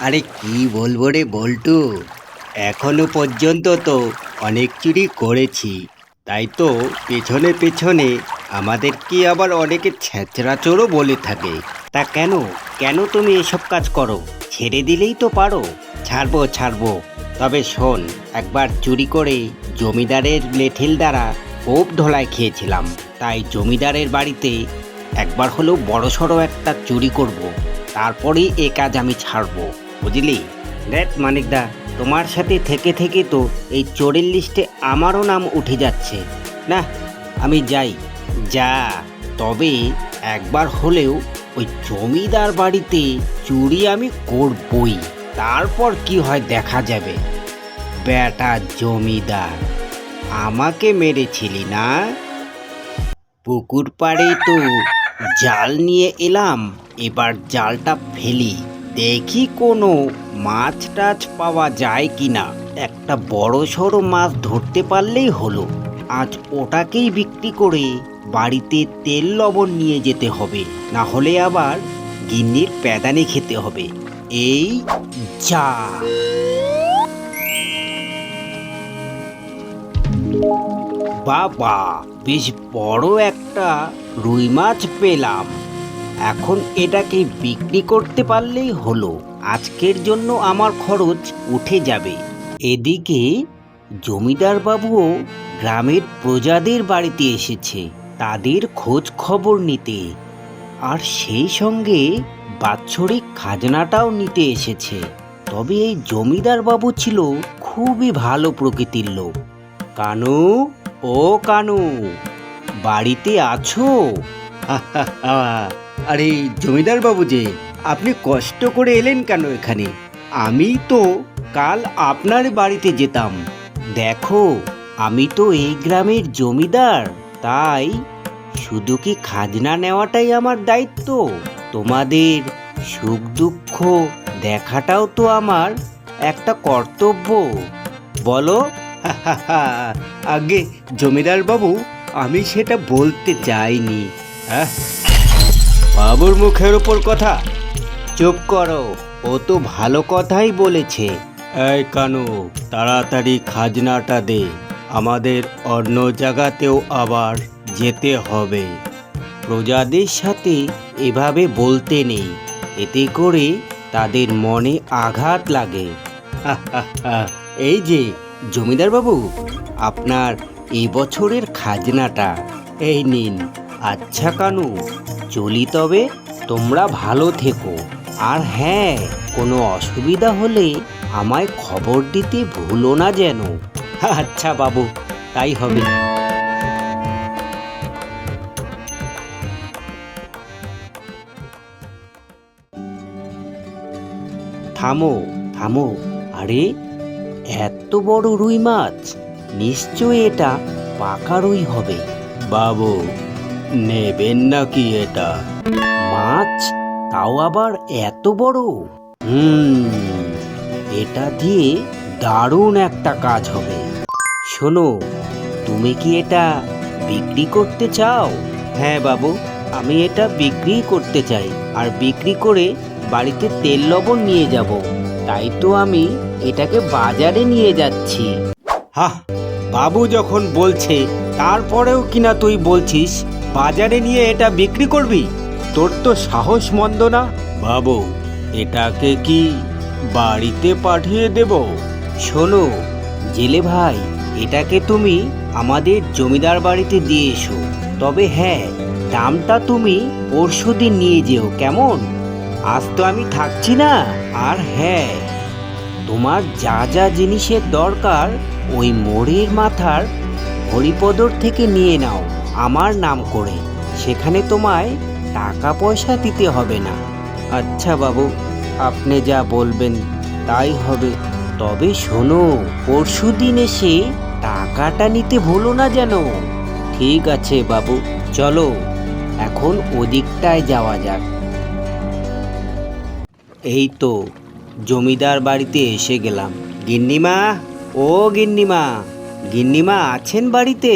আরে কি বলব রে বল্টু? এখনও পর্যন্ত তো অনেক চুরি করেছি। তাই তো পেছনে পেছনে আমাদেরকে আবার অনেকে ছেঁচড়া চোরও বলে থাকে। তা কেন? কেন তুমি এসব কাজ করো? ছেড়ে দিলেই তো পারো। ছাড়বো ছাড়বো। তবে শোন, একবার চুরি করে জমিদারের লেঠিল দ্বারা খুব ধোলাই খেয়েছিলাম। তাই জমিদারের বাড়িতে একবার হলেও বড়সড় একটা চুরি করব। তারপরেই এ কাজ আমি ছাড়বো। বুঝলি? দেখ মানিকদা, তোমার সাথে থেকে থেকে তো এই চোরের লিস্টে আমারও নাম উঠে যাচ্ছে। না, আমি যাই। যা, তবে একবার হলেও ওই জমিদার বাড়িতে চুরি আমি করবই। তারপর কি হয় দেখা যাবে। বেটা জমিদার, আমাকে মেরেছিলি না? পুকুর পাড়ে তো জাল নিয়ে এলাম, এবার জালটা ফেলি। দেখি কোনো মাছ টাছ পাওয়া যায় কি না একটা বড় সড়ো মাছ ধরতে পারলেই হলো। আজ ওটাকেই বিক্রি করে বাড়িতে তেল লবণ নিয়ে যেতে হবে, না হলে আবার গিন্নির প্যাদানি খেতে হবে। এই যা। বাবা, বেশ বড় একটা রুই মাছ পেলাম। এখন এটাকে বিক্রি করতে পারলেই হলো। আজকের জন্য আমার খরচ উঠে যাবে। এদিকে জমিদার বাবুও গ্রামের প্রজাদের বাড়িতে এসেছে, তাদের খোঁজ খবর নিতে। আর সেই সঙ্গে বাৎসরিক খাজনাটাও নিতে এসেছে। তবে এই জমিদার বাবু ছিল খুবই ভালো প্রকৃতির লোক। কানু, ও কানু, বাড়িতে আছো? আরে জমিদার বাবু যে, আপনি কষ্ট করে এলেন কেন এখানে? আমি তো কাল আপনার বাড়িতে যেতাম। দেখো, আমি তো এই গ্রামের জমিদার, তাই শুধু কি খাজনা নেওয়াটাই আমার দায়িত্ব? তোমাদের সুখ দুঃখ দেখাটাও তো আমার একটা কর্তব্য। বলো। আগে জমিদার বাবু, আমি সেটা বলতে চাইনি। হ্যাঁ? বাবুর মুখের ওপর কথা। চুপ করো ও তো ভালো কথাই বলেছে। এই কানু তাড়াতাড়ি খাজনাটা দে। আমাদের অন্য জায়গাতেও আবার যেতে হবে। প্রজাদের সাথে এভাবে বলতে নেই। এতে করে তাদের মনে আঘাত লাগে। এই যে জমিদার বাবু আপনার এই বছরের খাজনাটা। এই নিন। আচ্ছা কানু, চলি তবে, তোমরা ভালো থেকো। আর হ্যাঁ কোনো অসুবিধা হলে আমায় খবর দিতে ভুলো না যেন। আচ্ছা বাবু, তাই হবে। থামো থামো। আরে, এত বড় রুই মাছ। নিশ্চয় এটা পাকা রুই হবে। বাবু। নেবেন নাকি এটা? মাছ? তাও আবার এত বড়? হুম, এটা দিয়ে দারুণ একটা কাজ হবে। শোনো, তুমি কি এটা বিক্রি করতে চাও? হ্যাঁ বাবু, আমি এটা বিক্রি করতে চাই। আর বিক্রি করে বাড়িতে তেল লবণ নিয়ে যাব। তাই তো আমি এটাকে বাজারে নিয়ে যাচ্ছি। হাহ, বাবু যখন বলছে, তারপরেও কিনা তুই বলছিস? বাজারে নিয়ে এটা বিক্রি করবি? তোর তো সাহস মন্দ না। বাবু এটাকে কি বাড়িতে পাঠিয়ে দেব? শোনো জেলে ভাই এটাকে তুমি আমাদের জমিদার বাড়িতে দিয়ে এসো। তবে হ্যাঁ দামটা তুমি পরশুদিন নিয়ে যেও কেমন? আজ তো আমি থাকছি না আর হ্যাঁ তোমার যা যা জিনিসের দরকার ওই মোড়ের মাথার হরিপদর থেকে নিয়ে নাও। আমার নাম করে। সেখানে তোমায় টাকা পয়সা দিতে হবে না। আচ্ছা বাবু, আপনি যা বলবেন তাই হবে। তবে শোনো পরশু দিন এসে টাকাটা নিতে ভুলো না যেন। ঠিক আছে বাবু, চলো, এখন ওদিকটায় যাওয়া যাক। এই তো, জমিদার বাড়িতে এসে গেলাম। গিন্নিমা, ও গিন্নিমা গিন্নিমা আছেন বাড়িতে?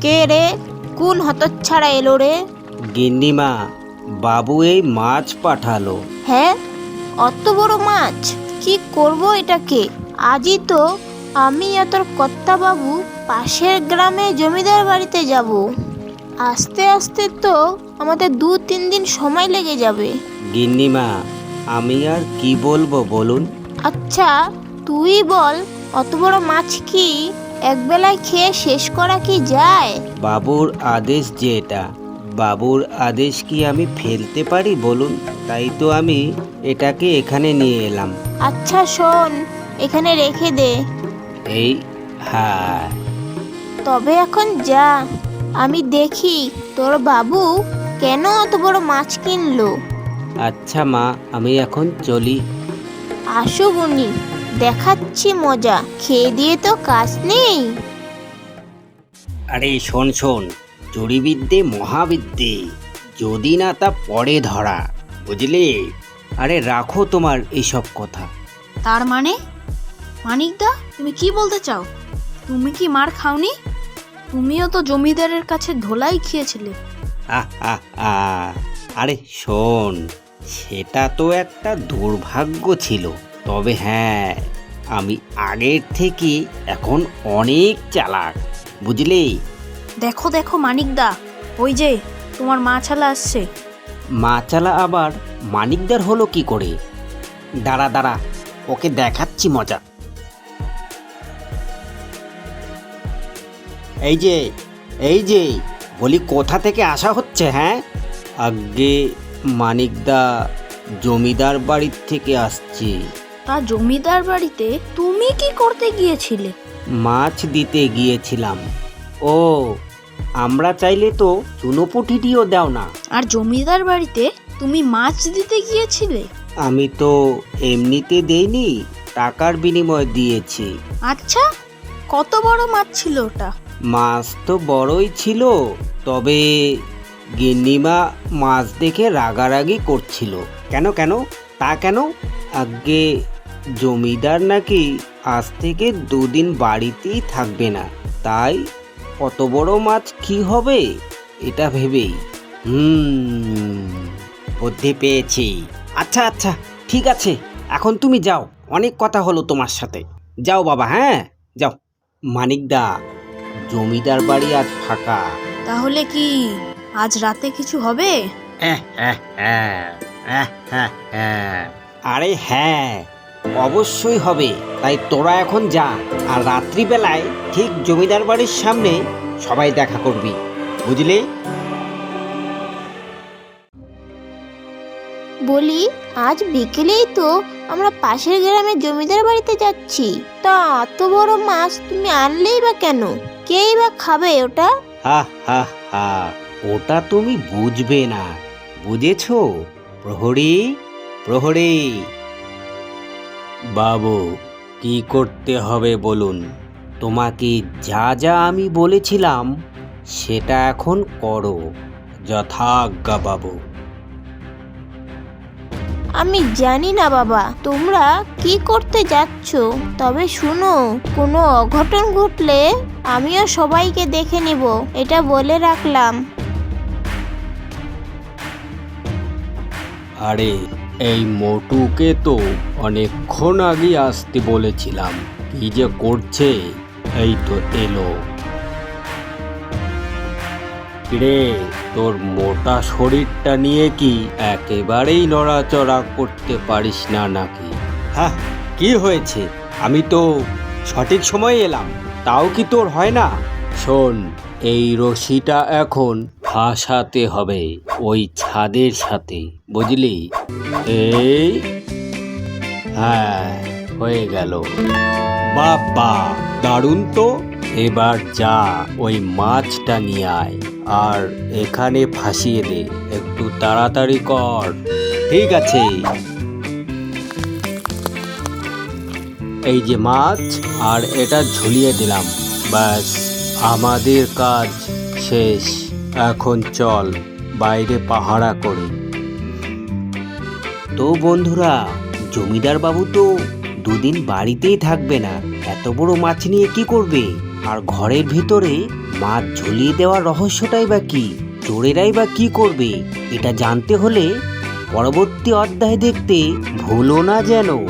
কে রে? কোন হতচ্ছাড়া এলো রে? গিন্নিমা বাবু এই মাছ পাঠালো। হ্যাঁ? অত বড় মাছ? কি করব এটাকে? আজই তো আমি আর তোর কর্তাবাবু পাশের গ্রামে জমিদার বাড়িতে যাব। আস্তে আস্তে তো আমাদের দু তিন দিন সময় লেগে যাবে। গিন্নিমা আমি আর কি বলব বলুন? আচ্ছা তুই বল অত বড় মাছ কি একবেলায় খেয়ে শেষ করা কি যায়? বাবুর আদেশ যে এটা বাবুর আদেশ কি আমি ফেলতে পারি বলুন? তাই তো আমি এটাকে এখানে নিয়ে এলাম। আচ্ছা শোন এখানে রেখে দে। এই হ্যাঁ তবে এখন যা। আমি দেখি তোর বাবু কেন অত বড় মাছ কিনলো? আচ্ছা মা আমি এখন চলি। আসো গুনি দেখাচ্ছি মজা। খেয়ে দিয়ে তো কাজ নেই। আরে শোন শোন। চুরিবিদ্যে মহাবিদ্যে যদি না তা পরে ধরা বুঝলে? আরে রাখো তোমার এইসব কথা। তার মানে? মানিকদা তুমি কি বলতে চাও? তুমি কি মার খাওনি? তুমিও তো জমিদারের কাছে ধোলাই খেয়েছিলে। আহ, আহ, আহ। আরে শোন সেটা তো একটা দুর্ভাগ্য ছিল। তবে হ্যাঁ আমি আগের থেকে এখন অনেক চালাক বুঝলে? দেখো দেখো মানিকদা ওই যে তোমার মা মাছালা আসছে। মাচালা আবার মানিকদার হলো কি করে? দাঁড়া দাঁড়া ওকে দেখাচ্ছি মজা। এই যে এই যে বলি কোথা থেকে আসা হচ্ছে হ্যাঁ? আগে মানিকদা জমিদার বাড়ির থেকে আসছি। তা জমিদার বাড়িতে তুমি কি করতে গিয়েছিলে? মাছ দিতে গিয়েছিলাম। ও আমরা চাইলে তো চুনো চুনোপুটিটিও দাও না। আর জমিদার বাড়িতে তুমি মাছ দিতে গিয়েছিলে? আমি তো এমনিতে দেইনি টাকার বিনিময়ে দিয়েছি। আচ্ছা কত বড় মাছ ছিল ওটা? মাছ তো বড়ই ছিল তবে গিন্নিমা মাছ দেখে রাগারাগি করছিল। কেন কেন? তা কেন? আগে জমিদার নাকি আজ থেকে দুদিন বাড়িতেই থাকবে না। তাই কত বড় মাছ কি হবে? এটা ভেবেই। হুম বুদ্ধি পেয়েছি। আচ্ছা আচ্ছা ঠিক আছে এখন তুমি যাও। অনেক কথা হলো তোমার সাথে। যাও বাবা হ্যাঁ যাও। মানিকদা জমিদার বাড়ি আজ ফাঁকা। তাহলে কি আজ রাতে কিছু হবে? আরে হ্যাঁ অবশ্যই হবে। তাই তোরা এখন যা আর রাত্রিবেলায় ঠিক জমিদার বাড়ির সামনে সবাই দেখা করবি। বুঝলি? বলি আজ বিকেলেই তো আমরা পাশের গ্রামে জমিদার বাড়িতে যাচ্ছি। তা এত বড় মাছ তুমি আনলেই বা কেন? কেই বা খাবে ওটা? হা হা হা ওটা তুমি বুঝবে না। বুঝেছ? প্রহরী প্রহরী। বাবু, কি করতে হবে বলুন? তোমাকে যা যা আমি বলেছিলাম, সেটা এখন করো। যথাজ্ঞা বাবু। আমি জানি না বাবা, তোমরা কি করতে যাচ্ছ? তবে শুনো, কোনো অঘটন ঘটলে আমিও সবাইকে দেখে নেব, এটা বলে রাখলাম। আরে, এই মোটুকে তো অনেকক্ষণ আগে আসতে বলেছিলাম। কি যে করছে? এই তো এলো। রে তোর মোটা শরীরটা নিয়ে কি একেবারেই নড়াচড়া করতে পারিস না নাকি? হ্যাঁ কি হয়েছে? আমি তো সঠিক সময়ে এলাম, তাও কি তোর হয় না? শোন, এই রশিটা এখন ফাঁসাতে হবে ওই ছাদের সাথে বুঝলি? এই হ্যাঁ হয়ে গেল। বাবা দারুণ তো। এবার যা ওই মাছটা নিয়ে আয় আর এখানে ফাঁসিয়ে দে একটু তাড়াতাড়ি কর। ঠিক আছে। এই যে মাছ আর এটা ঝুলিয়ে দিলাম ব্যাস আমাদের কাজ শেষ। এখন চল, বাইরে পাহারা করে। তো বন্ধুরা, জমিদার বাবু তো দুদিন বাড়িতেই থাকবে না, এত বড় মাছ নিয়ে কি করবে? আর ঘরের ভিতরে মাছ ঝুলিয়ে দেওয়ার রহস্যটাই বা কি? চোরেরাই বা কি করবে? এটা জানতে হলে পরবর্তী অধ্যায় দেখতে ভুলো না যেন।